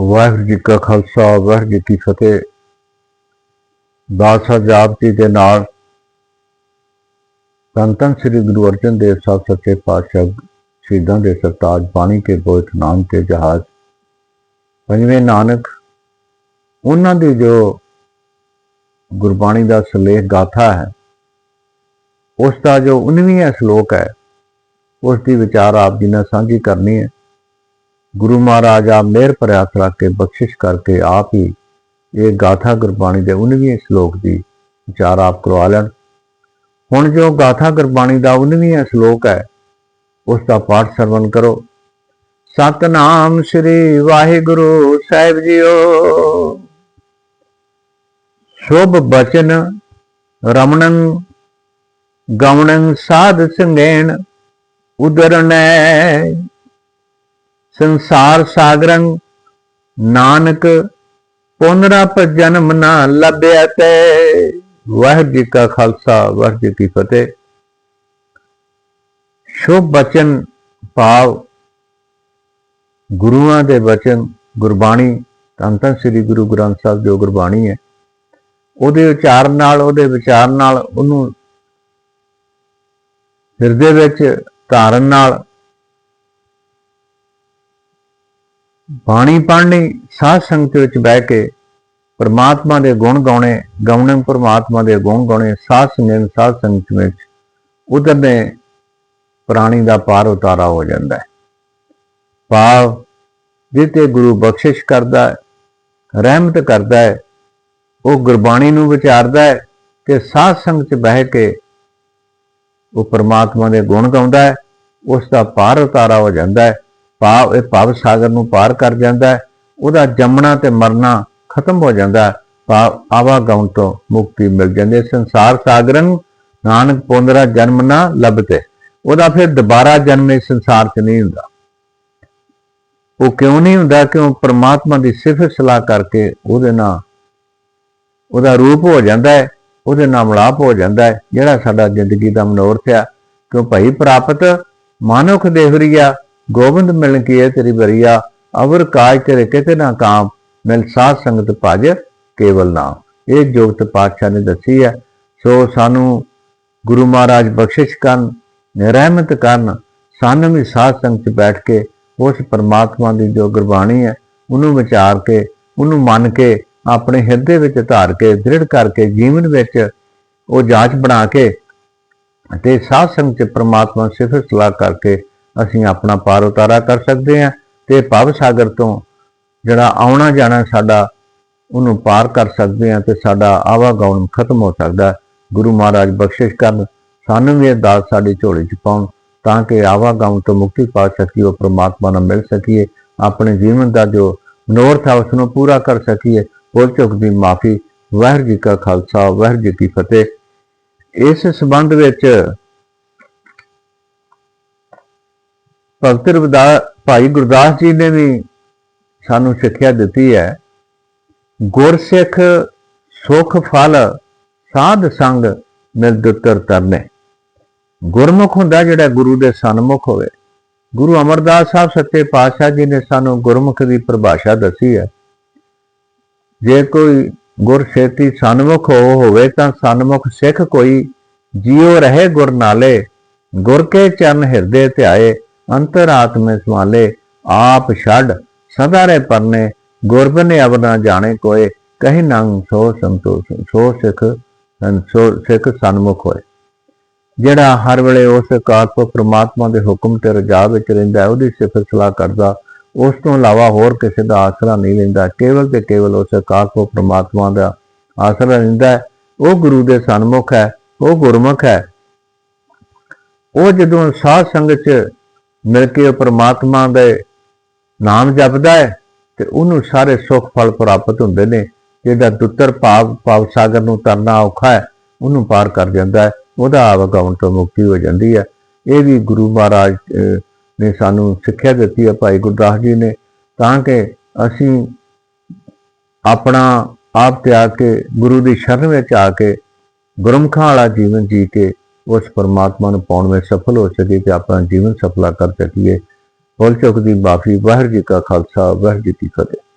ਵਾਹਿਗੁਰੂ ਜੀ ਕਾ ਖਾਲਸਾ, ਵਾਹਿਗੁਰੂ ਜੀ ਕੀ ਫਤਿਹ। ਦਾਸਾ ਜਾਪ ਜੀ ਦੇ ਨਾਲ ਸੰਤਨ ਸ੍ਰੀ ਗੁਰੂ ਅਰਜਨ ਦੇਵ ਸਾਹਿਬ ਸੱਚੇ ਪਾਤਸ਼ਾਹ ਸ਼ਹੀਦਾਂ ਦੇ ਸਰਤਾਜ ਬਾਣੀ ਕੇ ਬੋਇਤ ਨਾਮ 'ਤੇ ਜਹਾਜ਼। ਪੰਜਵੇਂ ਨਾਨਕ, ਉਹਨਾਂ ਦੀ ਜੋ ਗੁਰਬਾਣੀ ਦਾ ਸਲੇਖ ਗਾਥਾ ਹੈ, ਉਸ ਦਾ ਜੋ 19ਵਾਂ ਸ਼ਲੋਕ ਹੈ, ਉਸ ਦੀ ਵਿਚਾਰ ਆਪ ਜੀ ਨਾਲ ਸਾਂਝੀ ਕਰਨੀ ਹੈ। ਗੁਰੂ ਮਹਾਰਾਜ ਆਪ ਮਿਹਰ ਭਰਿਆ ਰੱਖ ਕੇ ਬਖਸ਼ਿਸ਼ ਕਰਕੇ ਆਪ ਹੀ ਇਹ ਗਾਥਾ ਗੁਰਬਾਣੀ ਦੇ 19ਵੇਂ ਸ਼ਲੋਕ ਦੀ ਵਿਚਾਰ ਆਪ ਕਰਵਾ ਲੈਣ। ਹੁਣ ਜੋ ਗਾਥਾ ਗੁਰਬਾਣੀ ਦਾ 19ਵਾਂ ਸ਼ਲੋਕ ਹੈ, ਉਸ ਦਾ ਪਾਠ ਸਰਵਣ ਕਰੋ। ਸਤਨਾਮ ਸ੍ਰੀ ਵਾਹਿਗੁਰੂ ਸਾਹਿਬ ਜੀਓ। ਸ਼ੁਭ ਬਚਨ ਰਮਣੰ ਗਵਣੰ ਸਾਧ ਸੰਗੇਣ ਉਦਰਨੈ। ਸੰਸਾਰ ਸਾਗਰੰ ਨਾਨਕ ਪੁਨਰਾ ਜਨਮ ਨਾ ਲੱਭਿਆ ਤੇ। ਵਾਹਿਗੁਰੂ ਜੀ ਕਾ ਖਾਲਸਾ, ਵਾਹਿਗੁਰੂ ਜੀ ਕੀ ਫਤਿਹ। ਸ਼ੁਭ ਬਚਨ ਭਾਵ ਗੁਰੂਆਂ ਦੇ ਬਚਨ, ਗੁਰਬਾਣੀ, ਧੰਨ ਧੰਨ ਸ੍ਰੀ ਗੁਰੂ ਗ੍ਰੰਥ ਸਾਹਿਬ ਜੋ ਗੁਰਬਾਣੀ ਹੈ, ਉਹਦੇ ਉਚਾਰਨ ਨਾਲ, ਉਹਦੇ ਵਿਚਾਰ ਨਾਲ, ਉਹਨੂੰ ਹਿਰਦੇ ਵਿੱਚ ਧਾਰਨ ਨਾਲ ਬਾਣੀ ਪੜ੍ਹਨੀ, ਸਾਧ ਸੰਗਤ ਵਿੱਚ ਬਹਿ ਕੇ ਪਰਮਾਤਮਾ ਦੇ ਗੁਣ ਗਾਉਣੇ ਗਾਉਣੇ ਪਰਮਾਤਮਾ ਦੇ ਗੁਣ ਗਾਉਣੇ, ਸਾਧ ਸੰਗਤ ਸਾਧ ਸੰਗਤ ਵਿੱਚ ਉਦਰਨੇ ਪ੍ਰਾਣੀ ਦਾ ਪਾਰ ਉਤਾਰਾ ਹੋ ਜਾਂਦਾ ਹੈ। ਭਾਵ ਜਿੱਤੇ ਗੁਰੂ ਬਖਸ਼ਿਸ਼ ਕਰਦਾ ਹੈ, ਰਹਿਮਤ ਕਰਦਾ ਹੈ, ਉਹ ਗੁਰਬਾਣੀ ਨੂੰ ਵਿਚਾਰਦਾ ਹੈ ਤੇ ਸਾਧ ਸੰਗਤ 'ਚ ਬਹਿ ਕੇ ਉਹ ਪਰਮਾਤਮਾ ਦੇ ਗੁਣ ਗਾਉਂਦਾ ਹੈ, ਉਸ ਦਾ ਪਾਰ ਉਤਾਰਾ ਹੋ ਜਾਂਦਾ ਹੈ। ਭਾਵ ਇਹ ਭਾਵ ਸਾਗਰ ਨੂੰ ਪਾਰ ਕਰ ਜਾਂਦਾ ਹੈ। ਉਹਦਾ ਜੰਮਣਾ ਤੇ ਮਰਨਾ ਖਤਮ ਹੋ ਜਾਂਦਾ ਹੈ। ਭਾਵ ਆਵਾਗਾਉਣ ਤੋਂ ਮੁਕਤੀ ਮਿਲ ਜਾਂਦੀ ਹੈ। ਸੰਸਾਰ ਸਾਗਰਨ ਨਾਨਕ ਪੋਂਦਰਾ ਜਨਮ ਨਾ ਲੱਭਤੇ ਉਹਦਾ ਫਿਰ ਦੁਬਾਰਾ ਜਨਮ ਇਸ ਸੰਸਾਰ 'ਚ ਨਹੀਂ ਹੁੰਦਾ। ਉਹ ਕਿਉਂ ਨਹੀਂ ਹੁੰਦਾ? ਕਿਉਂ? ਪ੍ਰਮਾਤਮਾ ਦੀ ਸਿਫਤ ਸਲਾਹ ਕਰਕੇ ਉਹਦੇ ਨਾਲ ਉਹਦਾ ਰੂਪ ਹੋ ਜਾਂਦਾ ਹੈ। ਉਹਦੇ ਨਾਲ ਮਿਲਾਪ ਹੋ ਜਾਂਦਾ ਹੈ। ਜਿਹੜਾ ਸਾਡਾ ਜ਼ਿੰਦਗੀ ਦਾ ਮਨੋਰਥ ਆ। ਕਿਉਂ? ਭਈ ਪ੍ਰਾਪਤ ਮਾਨੁਖ ਦੇਵਰੀਆ ਗੋਬਿੰਦ ਮਿਲ ਕੇ ਹੈ ਤੇਰੀ ਬਰੀਆ ਅਵਰ ਕਾਜ ਤੇਰੇ ਕਿਤੇ ਨਾ ਕਾਮ। ਮਿਲ ਸਾਧ ਸੰਗਤ ਭਜ ਕੇਵਲ ਨਾਮ। ਇਹ ਜੋਗਤ ਪਾਤਸ਼ਾਹ ਨੇ ਦੱਸੀ ਹੈ। ਸੋ ਸਾਨੂੰ ਗੁਰੂ ਮਹਾਰਾਜ ਬਖਸ਼ਿਸ਼ ਕਰਨ, ਰਹਿਮਤ ਕਰਨ, ਸਾਨੂੰ ਵੀ ਸਾਧ ਸੰਗਤ 'ਚ ਬੈਠ ਕੇ ਉਸ ਪਰਮਾਤਮਾ ਦੀ ਜੋ ਗੁਰਬਾਣੀ ਹੈ, ਉਹਨੂੰ ਵਿਚਾਰ ਕੇ, ਉਹਨੂੰ ਮੰਨ ਕੇ, ਆਪਣੇ ਹਿਰਦੇ ਵਿੱਚ ਧਾਰ ਕੇ, ਦ੍ਰਿੜ ਕਰਕੇ ਜੀਵਨ ਵਿੱਚ ਉਹ ਜਾਂਚ ਬਣਾ ਕੇ ਤੇ ਸਾਧ ਸੰਗਤ 'ਚ ਪਰਮਾਤਮਾ ਸਿਫਤ ਸਲਾਹ ਕਰਕੇ ਅਸੀਂ ਆਪਣਾ ਪਾਰ ਉਤਾਰਾ ਕਰ ਸਕਦੇ ਹਾਂ ਤੇ ਭਵ ਸਾਗਰ ਤੋਂ ਜਿਹੜਾ ਆਉਣਾ ਜਾਣਾ ਸਾਡਾ, ਉਹਨੂੰ ਪਾਰ ਕਰ ਸਕਦੇ ਹਾਂ ਤੇ ਸਾਡਾ ਆਵਾਗਾਉਣ ਖਤਮ ਹੋ ਸਕਦਾ ਗੁਰੂ ਮਹਾਰਾਜ ਬਖਸ਼ਿਸ਼ ਕਰਨ, ਸਾਨੂੰ ਵੀ ਇਹ ਦਾਤ ਸਾਡੀ ਝੋਲੀ 'ਚ ਪਾਉਣ ਤਾਂ ਕਿ ਆਵਾਗਾਉਣ ਤੋਂ ਮੁਕਤੀ ਪਾ ਸਕੀਏ, ਉਹ ਪ੍ਰਮਾਤਮਾ ਨਾਲ ਮਿਲ ਸਕੀਏ, ਆਪਣੇ ਜੀਵਨ ਦਾ ਜੋ ਮਨੋਰਥ ਹੈ ਉਸ ਨੂੰ ਪੂਰਾ ਕਰ ਸਕੀਏ ਭੁੱਲ ਚੁੱਕ ਦੀ ਮਾਫੀ, ਵਾਹਿਗੁਰੂ ਜੀ ਕਾ ਖਾਲਸਾ, ਵਾਹਿਗੁਰੂ ਜੀ ਕੀ ਫਤਿਹ। ਇਸ ਸੰਬੰਧ ਵਿੱਚ ਭਗਤ ਰਵਿਦਾਸ, ਭਾਈ ਗੁਰਦਾਸ ਜੀ ਨੇ ਵੀ ਸਾਨੂੰ ਸਿੱਖਿਆ ਦਿੱਤੀ ਹੈ। ਗੁਰਸਿੱਖ ਸੁਖ ਫਲ, ਸਾਧ ਸੰਗ ਮਿਲ ਤਰਨੇ ਗੁਰਮੁਖ ਹੁੰਦਾ ਜਿਹੜਾ ਗੁਰੂ ਦੇ ਸਨਮੁਖ ਹੋਵੇ। ਗੁਰੂ ਅਮਰਦਾਸ ਸਾਹਿਬ ਸੱਚੇ ਪਾਤਸ਼ਾਹ ਜੀ ਨੇ ਸਾਨੂੰ ਗੁਰਮੁਖ ਦੀ ਪਰਿਭਾਸ਼ਾ ਦੱਸੀ ਹੈ। ਜੇ ਕੋਈ ਗੁਰਸੇਤੀ ਸਨਮੁਖ ਹੋ ਹੋਵੇ ਤਾਂ ਸਨਮੁਖ ਸਿੱਖ ਕੋਈ ਜਿਉ ਰਹੇ ਗੁਰ ਨਾਲੇ। ਗੁਰ ਕੇ ਚਰਨ ਹਿਰਦੇ ਧਿਆਏ। ਅੰਤਰਾਤਮੇ ਸਮਾਲੇ ਆਪ ਛੱਡ, ਸਦਾ ਰੇ ਪਰਨੇ ਗੁਰਬਨੇ ਅਬ ਨਾ ਜਾਣੇ ਕੋਏ, ਕਹੀ ਨੰਗ ਸੋ ਸੰਤੋਖ ਸੋ ਸਿੱਖ ਸੋ ਸਿੱਖ ਸਨਮੁਖ ਹੋਏ। ਜਿਹੜਾ ਹਰ ਵੇਲੇ ਉਸ ਕਾਰਪ ਪ੍ਰਮਾਤਮਾ ਦੇ ਹੁਕਮ ਤੇ ਰਜਾ ਵਿੱਚ ਰਹਿੰਦਾ ਹੈ, ਉਹਦੀ ਸਿਫਤ ਸਲਾਹ ਕਰਦਾ, ਉਸ ਤੋਂ ਇਲਾਵਾ ਹੋਰ ਕਿਸੇ ਦਾ ਆਸਰਾ ਨਹੀਂ ਲੈਂਦਾ, ਕੇਵਲ ਤੇ ਕੇਵਲ ਉਸ ਕਾਰਪ ਪ੍ਰਮਾਤਮਾ ਦਾ ਆਸਰਾ ਲੈਂਦਾ ਉਹ ਗੁਰੂ ਦੇ ਸਨਮੁਖ ਹੈ, ਉਹ ਗੁਰਮੁਖ ਹੈ। ਉਹ ਜਦੋਂ ਸਾਧ ਸੰਗਤ ਚ ਮਿਲ ਕੇ ਉਹ ਪ੍ਰਮਾਤਮਾ ਦੇ ਨਾਮ ਜਪਦਾ ਹੈ ਤੇ ਉਹਨੂੰ ਸਾਰੇ ਸੁੱਖ ਫਲ ਪ੍ਰਾਪਤ ਹੁੰਦੇ ਨੇ। ਜਿਹਦਾ ਦੁੱਤਰ ਭਾਵ ਭਾਵ ਸਾਗਰ ਨੂੰ ਤਰਨਾ ਔਖਾ ਹੈ, ਉਹਨੂੰ ਪਾਰ ਕਰ ਜਾਂਦਾ ਹੈ। ਉਹਦਾ ਆਵਾਗਾਉਣ ਤੋਂ ਮੁਕਤੀ ਹੋ ਜਾਂਦੀ ਹੈ। ਇਹ ਵੀ ਗੁਰੂ ਮਹਾਰਾਜ ਨੇ ਸਾਨੂੰ ਸਿੱਖਿਆ ਦਿੱਤੀ ਹੈ ਭਾਈ ਗੁਰਦਾਸ ਜੀ ਨੇ। ਤਾਂ ਕਿ ਅਸੀਂ ਆਪਣਾ ਆਪ ਤਿਆਗ ਕੇ, ਗੁਰੂ ਦੀ ਸ਼ਰਨ ਵਿੱਚ ਆ ਕੇ ਗੁਰਮੁਖਾਂ ਵਾਲਾ ਜੀਵਨ ਜੀ ਕੇ ਉਸ ਪਰਮਾਤਮਾ ਨੂੰ ਪਾਉਣ ਵਿੱਚ ਸਫਲ ਹੋ ਸਕੇ ਤੇ ਆਪਣਾ ਜੀਵਨ ਸਫਲਾ ਕਰ ਸਕੀਏ। ਬੋਲ ਚੁੱਕ ਦੀ ਮਾਫੀ, ਵਾਹਿਗੁਰੂ ਜੀ ਕਾ ਖਾਲਸਾ, ਵਾਹਿਗੁਰੂ ਜੀ ਕੀ ਫਤਿਹ।